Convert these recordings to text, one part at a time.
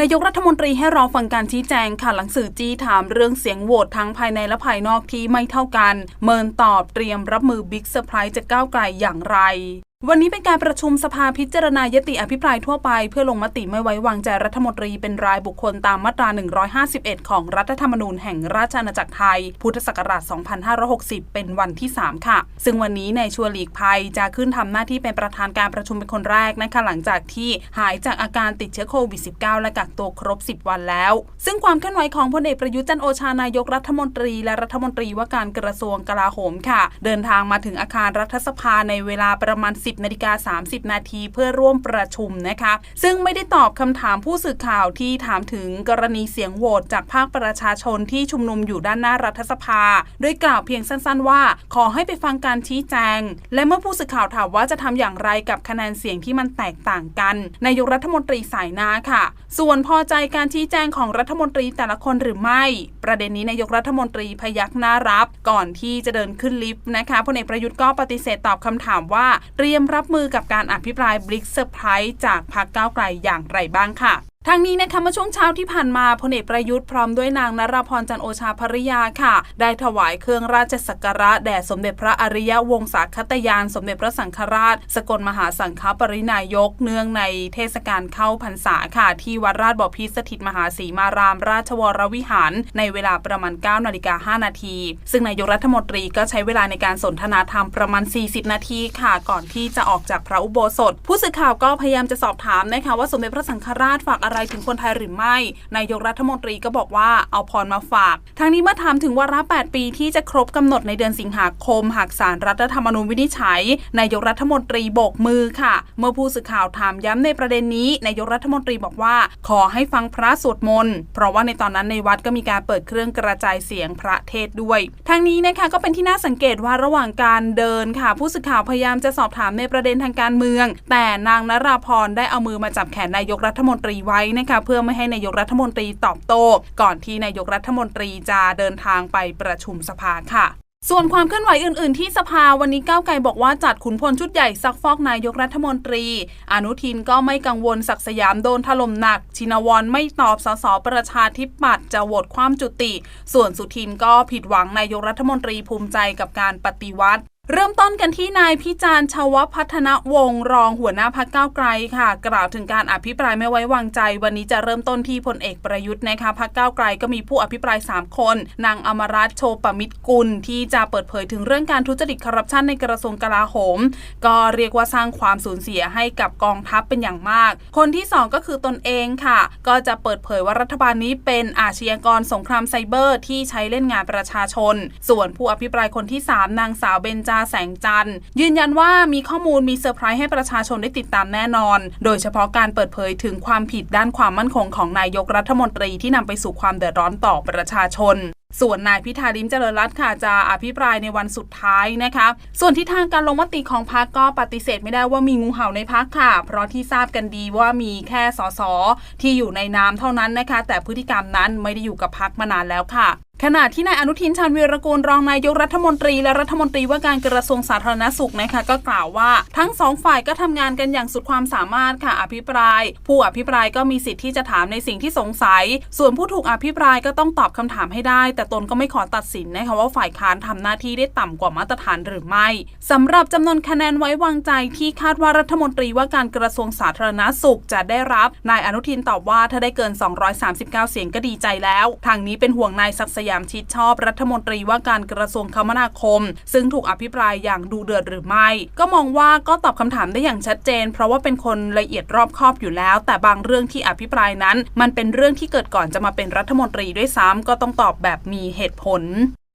นายกรัฐมนตรีให้รอฟังการชี้แจงค่ะหลังสื่อจี้ถามเรื่องเสียงโหวตทั้งภายในและภายนอกที่ไม่เท่ากัน เมินตอบเตรียมรับมือบิ๊กเซอร์ไพรส์จะก้าวไกลอย่างไร วันนี้เป็นการประชุมสภาพิจารณายติอภิปรายทั่วไป เพื่อลงมติไม่ไว้วางใจรัฐมนตรีเป็นรายบุคคลตามมาตรา 151 ของรัฐธรรมนูญแห่งราชอาณาจักรไทย พุทธศักราช 2560 เป็นวันที่ 3 ค่ะ ซึ่งวันนี้ในชัวร์หลีกภัยจะขึ้นทำหน้าที่เป็นประธานการประชุมเป็นคนแรกนะคะหลังจากที่หายจากอาการติดเชื้อโควิด -19 และกักตัวครบ 10 วันแล้ว ซึ่งความเคลื่อนไหวของพลเอกประยุทธ์จันโอชานายกรัฐมนตรี และรัฐมนตรีว่าการกระทรวงกลาโหมค่ะ เดินทางมาถึงอาคารรัฐสภาในเวลาประมาณ10นาฬิกา30 นาทีเพื่อร่วมประชุมนะคะ ซึ่งไม่ได้ตอบคำถามผู้สื่อข่าวที่ถามถึงกรณีเสียงโหวตจากภาคประชาชนที่ชุมนุมอยู่ด้านหน้ารัฐสภา โดยกล่าวเพียงสั้น ๆ ว่า ขอให้ไปฟังการชี้แจง และเมื่อผู้สื่อข่าวถามว่าจะทำอย่างไรกับคะแนนเสียงที่มันแตกต่างกันนายกรัฐมนตรีสายหน้าค่ะ ส่วนพอใจการชี้แจงของรัฐมนตรีแต่ละคนหรือไม่ ประเด็นนี้นายกรัฐมนตรีพยักหน้ารับก่อนที่จะเดินขึ้นลิฟต์นะคะพลเอกประยุทธ์ก็ปฏิเสธตอบคำถามว่า เตรียมรับมือกับการอภิปรายบลิกเซอร์ไพรส์จากพรรคก้าวไกลอย่างไรบ้างค่ะ ทางนี้นะคะเมื่อช่วงเช้าที่ผ่านมาพลเอกประยุทธ์พร้อมด้วยนางนราพรจันโอชาภริยาค่ะ ได้ถวายเครื่องราชสักการะแด่สมเด็จพระอริยวงศาคตยาน สมเด็จพระสังฆราช สกลมหาสังฆปรินายกเนื่องในเทศกาลเข้าพรรษาค่ะ ที่วัดราชบพิสถิตมหาศรีมาราม ราชวรวิหาร ในเวลาประมาณ9นาฬิกา5นาทีซึ่งนายกรัฐมนตรีก็ใช้เวลาในการสนทนาธรรมประมาณ 40 นาทีค่ะ ก่อนที่จะออกจากพระอุโบสถ ผู้สื่อข่าวก็พยายามจะสอบถามนะคะว่าสมเด็จพระสังฆราชฝากอะไรถึงคนไทยหรือไม่ นายกรัฐมนตรีก็บอกว่าเอาพรมาฝากทางนี้เมื่อถามถึงวาระ 8 ปีที่จะครบกำหนดในเดือนสิงหาคม หากสารรัฐธรรมนูญวินิจฉัย นายกรัฐมนตรีโบกมือค่ะ เมื่อผู้สื่อข่าวถามย้ำในประเด็นนี้นายกรัฐมนตรีบอกว่า ขอให้ฟังพระสวดมนต์เพราะว่าในตอนนั้นในวัดก็มีการเปิดเครื่องกระจายเสียงพระเทศด้วยทางนี้นะคะก็เป็นที่น่าสังเกตว่าระหว่างการเดินค่ะ ผู้สื่อข่าวพยายามจะสอบถามในประเด็นทางการเมือง แต่นางนราพรได้เอามือมาจับแขนนายกรัฐมนตรีไว้นะคะเพื่อไม่ให้นายกรัฐมนตรีตอบโต้ก่อนที่นายกรัฐมนตรีจะเดินทางไปประชุมสภาค่ะส่วนความเคลื่อนไหวอื่น ๆ ที่สภาวันนี้ก้าวไกลบอกว่าจัดขุนพลชุดใหญ่ซักฟอกนายกรัฐมนตรี อนุทินก็ไม่กังวลศักสยามโดนถล่มหนัก ชินวรไม่ตอบสสประชาธิปัตย์จะโหวตความจุติ ส่วนสุทินก็ผิดหวังนายกรัฐมนตรีภูมิใจกับการปฏิวัติ เริ่มต้นกันที่นายพิจารณ์ชาวพัฒนวงรองหัวหน้าพักเก้าไกลค่ะ กล่าวถึงการอภิปรายไม่ไว้วางใจ วันนี้จะเริ่มต้นที่พลเอกประยุทธ์นะคะพักเก้าไกลก็มีผู้อภิปราย 3 คน นางอมรัตน์โชปมิตรกุล ที่จะเปิดเผยถึงเรื่องการทุจริตคอร์รัปชันในกระทรวงกลาโหม ก็เรียกว่าสร้างความสูญเสียให้กับกองทัพเป็นอย่างมาก คนที่ 2 ก็คือตนเองค่ะ ก็จะเปิดเผยว่ารัฐบาลนี้เป็นอาชญากรสงครามไซเบอร์ ที่ใช้เล่นงานประชาชน ส่วนผู้อภิปรายคนที่ 3 นางสาวเบญจาแสงจันทร์ ยืนยันว่ามีข้อมูลมีเซอร์ไพรส์ให้ประชาชนได้ติดตามแน่นอน โดยเฉพาะการเปิดเผยถึงความผิดด้านความมั่นคงของนายกรัฐมนตรีที่นำไปสู่ความเดือดร้อนต่อประชาชนส่วนนายพิธาลิมเจริญรัตน์ค่ะจะอภิปรายในวันสุดท้ายนะคะ ส่วนทิศทางการลงมติของพรรคก็ปฏิเสธไม่ได้ว่ามีงูเห่าในพรรคค่ะ เพราะที่ทราบกันดีว่ามีแค่สสที่อยู่ในนามเท่านั้นนะคะ แต่พฤติกรรมนั้นไม่ได้อยู่กับพรรคมานานแล้วค่ะ ขณะที่นายอนุทินชาญวีรกูลรองนายกรัฐมนตรีและรัฐมนตรีว่าการกระทรวงสาธารณสุขนะคะก็กล่าวว่าทั้งสองฝ่ายก็ทำงานกันอย่างสุดความสามารถค่ะอภิปราย ผู้อภิปรายก็มีสิทธิ์ที่จะถามในสิ่งที่สงสัย ส่วนผู้ถูกอภิปรายก็ต้องตอบคำถามให้ได้ แต่ตนก็ไม่ขอตัดสินนะคะว่าฝ่ายค้านทำหน้าที่ได้ต่ำกว่ามาตรฐานหรือไม่สำหรับจำนวนคะแนนไว้วางใจที่คาดว่ารัฐมนตรีว่าการกระทรวงสาธารณสุขจะได้รับนายอนุทินตอบว่าถ้าได้เกิน 239 เสียงก็ดีใจแล้ว ทางนี้เป็นห่วงนายศักดิ์ยามชิดชอบรัฐมนตรีว่าการกระทรวงคมนาคม ซึ่งถูกอภิปรายอย่างดูเดือดหรือไม่ ก็มองว่าก็ตอบคำถามได้อย่างชัดเจน เพราะว่าเป็นคนละเอียดรอบคอบอยู่แล้ว แต่บางเรื่องที่อภิปรายนั้น มันเป็นเรื่องที่เกิดก่อนจะมาเป็นรัฐมนตรีด้วยซ้ำก็ต้องตอบแบบมีเหตุผล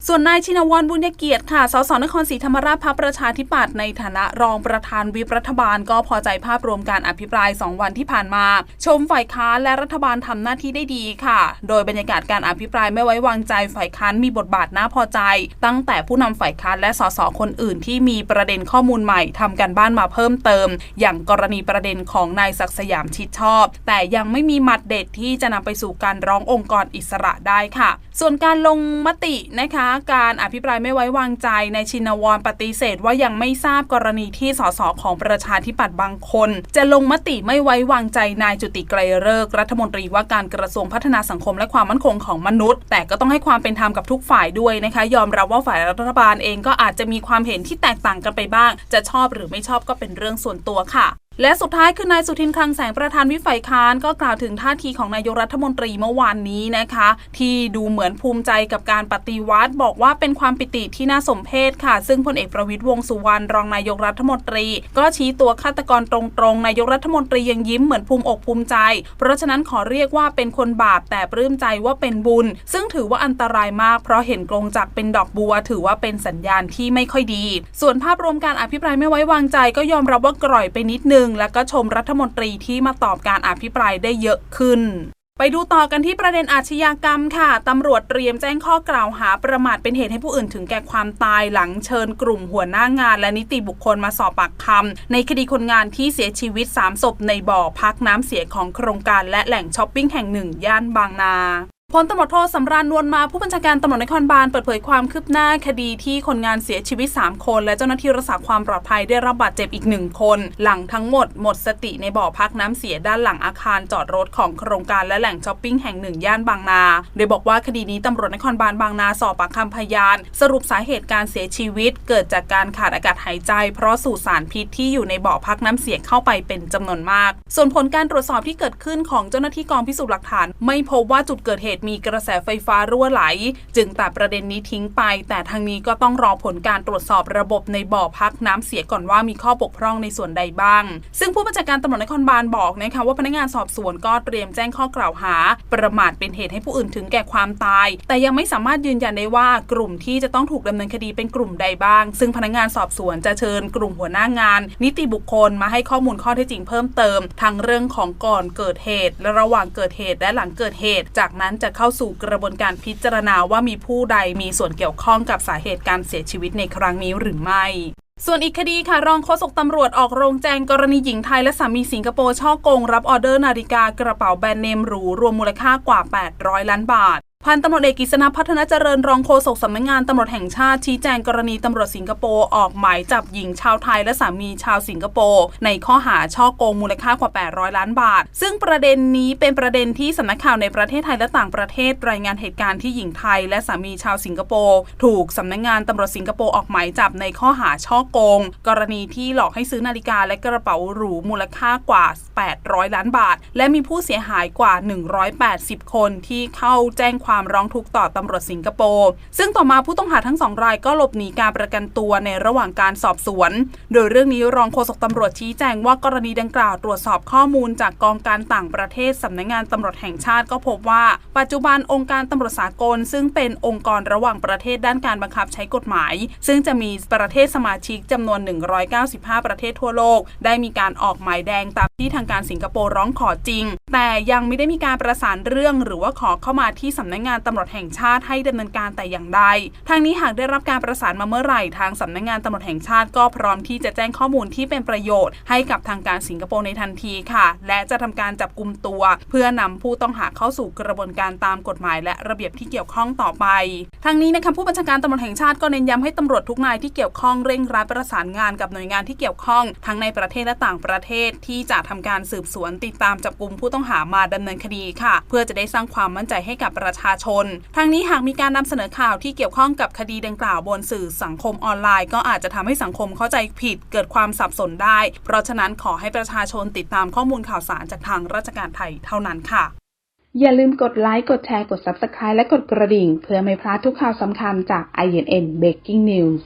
ส่วนนายชินวรบุญเกียรติค่ะ สสนครศรีธรรมราชพักประชาธิปัตย์ในฐานะรองประธานวิปรัฐบาลก็พอใจภาพรวมการอภิปราย 2 วันที่ผ่านมา ชมฝ่ายค้านและรัฐบาลทำหน้าที่ได้ดีค่ะ โดยบรรยากาศการอภิปรายไม่ไว้วางใจฝ่ายค้านมีบทบาทน่าพอใจ ตั้งแต่ผู้นำฝ่ายค้านและสสคนอื่นที่มีประเด็นข้อมูลใหม่ทำกันบ้านมาเพิ่มเติม อย่างกรณีประเด็นของนายศักสยามชิดชอบ แต่ยังไม่มีหมัดเด็ดที่จะนำไปสู่การร้ององค์กรอิสระได้ค่ะ ส่วนการลงมตินะคะการอภิปรายไม่ไว้วางใจในชินวรปฏิเสธว่ายังไม่ทราบกรณีที่สสของประชาธิปัตย์บางคน จะลงมติไม่ไว้วางใจนายจุติไกรเลิกษ์รัฐมนตรีว่าการกระทรวงพัฒนาสังคมและความมั่นคงของมนุษย์ แต่ก็ต้องให้ความเป็นธรรมกับทุกฝ่ายด้วยนะคะ ยอมรับว่าฝ่ายรัฐบาลเองก็อาจจะมีความเห็นที่แตกต่างกันไปบ้าง จะชอบหรือไม่ชอบก็เป็นเรื่องส่วนตัวค่ะ และสุดท้ายคือนายสุทินคลังแสงประธานวิฝ่ายค้านก็กล่าวถึงท่าทีของนายกรัฐมนตรีเมื่อวานนี้นะคะ ที่ดูเหมือนภูมิใจกับการปฏิวัติ บอกว่าเป็นความปิติที่น่าสมเพชค่ะ ซึ่งพลเอกประวิตยวงสุวรรณรองนายกรัฐมนตรี ก็ชี้ตัวฆาตกรตรงๆนายกรัฐมนตรียังยิ้มเหมือนภูมิอกภูมิใจ เพราะฉะนั้นขอเรียกว่าเป็นคนบาปแต่ปลื้มใจว่าเป็นบุญ ซึ่งถือว่าอันตรายมาก เพราะเห็นกรงจักเป็นดอกบัว ถือว่าเป็นสัญญาณที่ไม่ค่อยดี ส่วนภาพรวมการอภิปรายไม่ไว้วางใจก็ยอมรับว่ากร่อยไปนิดนึงแล้วก็ชมรัฐมนตรีที่มาตอบการอภิปรายได้เยอะขึ้นไปดูต่อกันที่ประเด็นอาชญากรรมค่ะ ตำรวจเตรียมแจ้งข้อกล่าวหาประมาทเป็นเหตุให้ผู้อื่นถึงแก่ความตายหลังเชิญกลุ่มหัวหน้างานและนิติบุคคลมาสอบปากคำในคดีคนงานที่เสียชีวิต 3 ศพในบ่อพักน้ำเสียของโครงการและแหล่งช้อปปิ้งแห่งหนึ่งย่านบางนา พลตำรวจโทสำราญนวลมาผู้บัญชาการตำรวจนครบาลเปิดเผยความคืบหน้าคดีที่คนงานเสียชีวิต 3 คน และเจ้าหน้าที่รักษาความปลอดภัยได้รับบาดเจ็บอีกหนึ่งคน หลังทั้งหมดหมดสติในบ่อพักน้ำเสียด้านหลังอาคารจอดรถของโครงการและแหล่งช้อปปิ้งแห่งหนึ่งย่านบางนา โดยบอกว่าคดีนี้ตำรวจนครบาลบางนาสอบปากคำพยาน สรุปสาเหตุการเสียชีวิต เกิดจากการขาดอากาศหายใจ เพราะสูดสารพิษที่อยู่ในบ่อพักน้ำเสียเข้าไปเป็นจำนวนมาก ส่วนผลการตรวจสอบที่เกิดขึ้นของเจ้าหน้าที่กองพิสูจน์หลักฐาน ไม่พบว่าจุดเกิดเหตุมีกระแสไฟฟ้ารั่วไหล จึงตัดประเด็นนี้ทิ้งไป แต่ทางนี้ก็ต้องรอผลการตรวจสอบระบบในบ่อพักน้ำเสียก่อนว่ามีข้อบกพร่องในส่วนใดบ้าง ซึ่งผู้บัญชาการตำรวจนครบาลบอกนะคะว่าพนักงานสอบสวนก็เตรียมแจ้งข้อกล่าวหา ประมาทเป็นเหตุให้ผู้อื่นถึงแก่ความตาย แต่ยังไม่สามารถยืนยันได้ว่ากลุ่มที่จะต้องถูกดำเนินคดีเป็นกลุ่มใดบ้าง ซึ่งพนักงานสอบสวนจะเชิญกลุ่มหัวหน้างาน นิติบุคคลมาให้ข้อมูลข้อเท็จจริงเพิ่มเติม ทั้งเรื่องของก่อนเกิดเหตุและระหว่างเกิดเหตุและหลังเกิดเหตุ จากนั้นจะเข้าสู่กระบวนการพิจารณาว่ามีผู้ใดมีส่วนเกี่ยวข้องกับสาเหตุการเสียชีวิตในครั้งนี้หรือไม่ส่วนอีกคดีค่ะ รองโฆษกตำรวจออกโรงแจงกรณีหญิงไทยและสามีสิงคโปร์ช่อโกง รับออเดอร์นาฬิกากระเป๋าแบรนด์เนมหรู รวมมูลค่ากว่า 800 ล้านบาท พันตำรวจเอกกิษณพัฒนาเจริญรองโฆษกสำนักงานตำรวจแห่งชาติชี้แจงกรณีตำรวจสิงคโปร์ออกหมายจับหญิงชาวไทยและสามีชาวสิงคโปร์ในข้อหาช่อโกงมูลค่ากว่า 800 ล้านบาท ซึ่งประเด็นนี้เป็นประเด็นที่สำนักข่าวในประเทศไทยและต่างประเทศ รายงานเหตุการณ์ที่หญิงไทยและสามีชาวสิงคโปร์ถูกสำนักงานตำรวจสิงคโปร์ออกหมายจับในข้อหาช่อโกง กรณีที่หลอกให้ซื้อนาฬิกาและกระเป๋าหรูมูลค่ากว่า 800 ล้านบาท และมีผู้เสียหายกว่า 180 คนที่เข้าแจ้งความร้องทุกข์ต่อตำรวจสิงคโปร์ ซึ่งต่อมาผู้ต้องหาทั้งสองรายก็หลบหนีการประกันตัวในระหว่างการสอบสวน โดยเรื่องนี้รองโฆษกตำรวจชี้แจงว่ากรณีดังกล่าวตรวจสอบข้อมูลจากกองการต่างประเทศสำนักงานตำรวจแห่งชาติก็พบว่า ปัจจุบันองค์การตำรวจสากล ซึ่งเป็นองค์กรระหว่างประเทศด้านการบังคับใช้กฎหมาย ซึ่งจะมีประเทศสมาชิกจำนวน 195 ประเทศทั่วโลก ได้มีการออกหมายแดงตาม ที่ทางการสิงคโปร์ร้องขอจริง แต่ยังไม่ได้มีการประสานเรื่อง หรือว่าขอเข้ามาที่สำนักงานตำรวจแห่งชาติให้ดำเนินการแต่อย่างใดทางนี้หากได้รับการประสานมาเมื่อไหร่ทางสำนักงานตำรวจแห่งชาติก็พร้อมที่จะแจ้งข้อมูลที่เป็นประโยชน์ ให้กับทางการสิงคโปร์ในทันทีค่ะ และจะทำการจับกลุ่มตัว เพื่อนำผู้ต้องหาเข้าสู่กระบวนการตามกฎหมาย และระเบียบที่เกี่ยวข้องต่อไป ทางนี้นะคะผู้บัญชาการตำรวจแห่งชาติก็เน้นย้ำให้ตำรวจทุกนายที่เกี่ยวข้องเร่งรัดประสานงานกับหน่วยงานที่เกี่ยวข้องทั้งในประเทศและต่างประเทศที่จะทำการสืบสวนติดตามจับกลุ่มผู้ต้องหามาดำเนินคดีค่ะ เพื่อจะได้สร้างความมั่นใจให้กับประชาชน ทางนี้หากมีการนำเสนอข่าวที่เกี่ยวข้องกับคดีดังกล่าวบนสื่อสังคมออนไลน์ ก็อาจจะทำให้สังคมเข้าใจผิด เกิดความสับสนได้ เพราะฉะนั้นขอให้ประชาชนติดตามข้อมูลข่าวสารจากทางราชการไทยเท่านั้นค่ะอย่าลืมกดไลค์ กดแชร์ กด Subscribe และกดกระดิ่ง เพื่อไม่พลาดทุกข่าวสำคัญจาก INN Breaking News